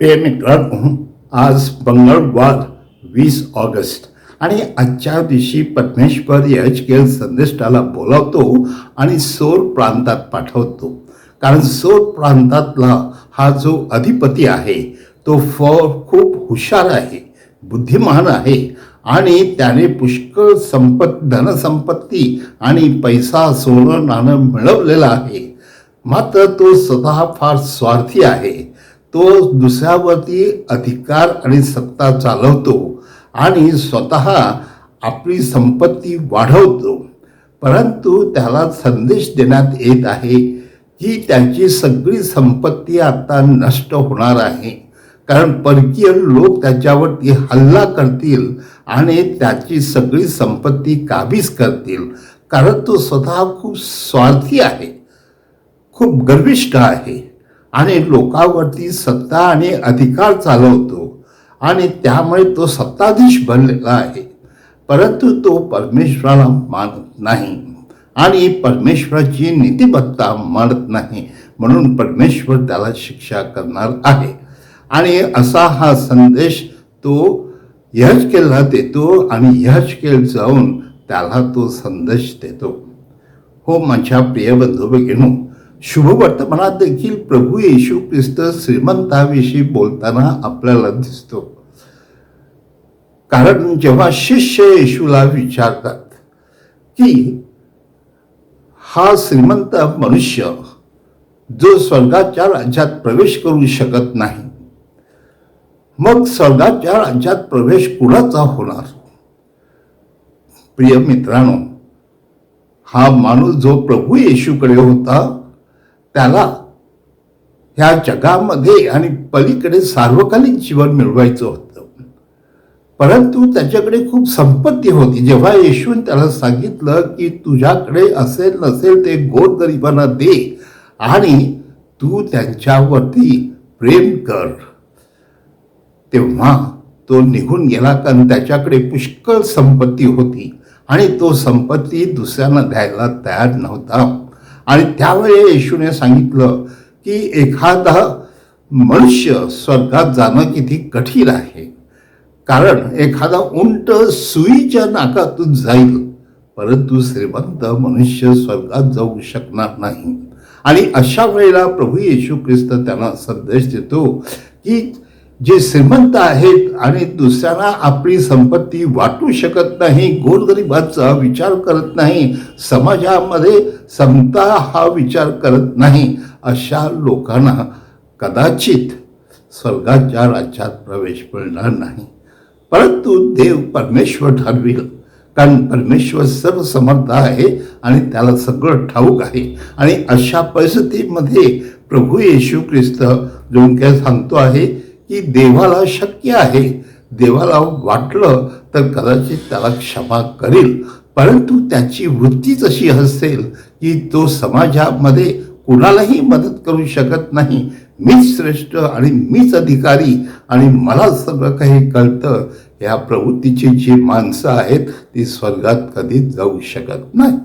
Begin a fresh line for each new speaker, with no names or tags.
प्रिय आज मंगळवार वीस ऑगस्ट. आणि आजच्या दिवशी पद्मेश्वर यजकेल संदेष्टाला बोलावतो आणि सोर प्रांतात पाठवतो. कारण सोर प्रांतातला हा जो अधिपती आहे तो फ खूप हुशार आहे बुद्धिमान आहे आणि त्याने पुष्कळ संपत धनसंपत्ती आणि पैसा सोनं नाणं मिळवलेलं आहे. मात्र तो स्वतः फार स्वार्थी आहे. तो दुसऱ्यावरती अधिकार आणि सत्ता चालवतो आणि स्वतः आपली संपत्ती वाढवतो. परंतु त्याला संदेश देण्यात येत आहे की त्याची सगळी संपत्ती आता नष्ट होणार आहे. कारण परकीय लोक त्याच्यावरती हल्ला करतील आणि त्याची सगळी संपत्ती काबीज करतील. कारण तो स्वतः खूप स्वार्थी आहे. खूप गर्विष्ठ आहे. आणि लोकांवरती सत्ता आणि अधिकार चालवतो. आणि त्यामुळे तो सत्ताधीश बनलेला आहे. परंतु तो परमेश्वराला मानत नाही. आणि परमेश्वराची नीतिबद्धता मानत नाही. म्हणून परमेश्वर त्याला शिक्षा करणार आहे. आणि असा हा संदेश तो यजकेलला देतो आणि यजकेल जाऊन त्याला तो संदेश देतो. हो माझ्या प्रिय बंधू भगिनो शुभ वर्तमानात देखील प्रभू येशू ख्रिस्त श्रीमंताविषयी बोलताना आपल्याला दिसतो. कारण जेव्हा शिष्य येशूला विचारतात की हा श्रीमंत मनुष्य जो स्वर्गाच्या राज्यात प्रवेश करू शकत नाही मग स्वर्गाच्या राज्यात प्रवेश कुणाचा होणार? प्रिय मित्रांनो हा माणूस जो प्रभू येशूकडे होता त्याला ह्या जगामध्ये आणि पलीकडे सार्वकालिक जीवन मिळवायचं होतं. परंतु त्याच्याकडे खूप संपत्ती होती. जेव्हा येशून त्याला सांगितलं की तुझ्याकडे असेल नसेल ते गोरगरिबांना दे आणि तू त्यांच्यावरती प्रेम कर. तेव्हा तो निघून गेला कारण त्याच्याकडे पुष्कळ संपत्ती होती आणि तो संपत्ती दुसऱ्यांना द्यायला तयार नव्हता. आणि त्यावेळी येशूने सांगितलं की एखादा मनुष्य स्वर्गात जाणं किती कठीण आहे. कारण एखादा उंट सुईच्या नाकातून जाईल परंतु श्रीमंत मनुष्य स्वर्गात जाऊ शकणार नाही. आणि अशा वेळेला प्रभू येशू ख्रिस्त त्यांना संदेश देतो की जे श्रीमंत आहेत आणि दुसऱ्यांना आपली संपत्ती वाटू शकत नाही गोरगरिबाचा विचार करत नाही समाजामध्ये समता हा विचार करत नाही अशा लोकांना कदाचित स्वर्गाच्या राज्यात प्रवेश मिळणार नाही. परंतु देव परमेश्वर ठरविल कारण परमेश्वर सर्व समर्थ आहे आणि त्याला सगळं ठाऊक आहे. आणि अशा परिस्थितीमध्ये प्रभू येशू ख्रिस्त जो काय सांगतो आहे की देवाला शक्य आहे. देवाला वाटलं तर कदाचित त्याला क्षमा करेल. परंतु त्याची वृत्तीच अशी असेल की तो समाजामध्ये कुणालाही मदत करू शकत नाही. मीच श्रेष्ठ आणि मीच अधिकारी आणि मला सगळं काही कळतं. या प्रवृत्तीची जी माणसं आहेत ती स्वर्गात कधीच जाऊ शकत नाही